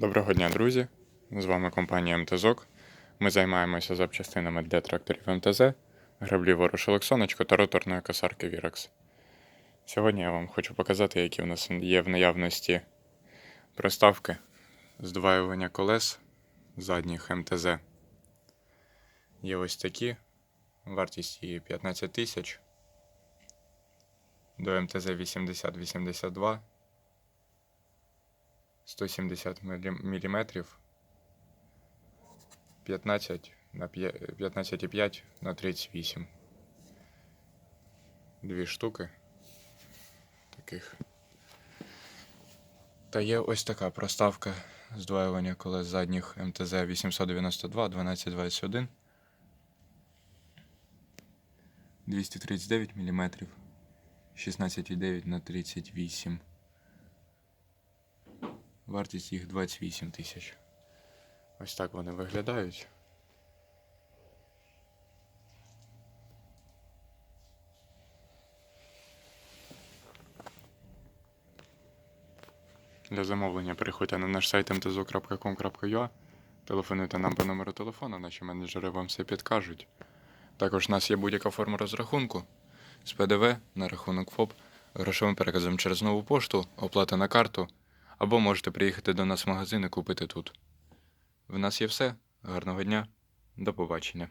Доброго дня, друзі! З вами компанія МТЗОК. Ми займаємося запчастинами для тракторів МТЗ, граблів ворушилок сонечко та роторної косарки Вірекс. Сьогодні я вам хочу показати, які у нас є в наявності приставки здваювання колес задніх МТЗ. Є ось такі. Вартість її 15 тисяч. До МТЗ 8082. 170 мм 15 на 5 15,5 на 38. Дві штуки таких. Та є ось така проставка здвоювання колес задніх МТЗ 892 1221 239 мм 16,9 на 38 Вартість їх 28 тисяч. Ось так вони виглядають. Для замовлення переходьте на наш сайт mtzo.com.ua, телефонуйте нам по номеру телефону, наші менеджери вам все підкажуть. Також у нас є будь-яка форма розрахунку з ПДВ на рахунок ФОП, грошовим переказом через нову пошту, оплата на карту, або можете приїхати до нас в магазин і купити тут. В нас є все. Гарного дня, до побачення.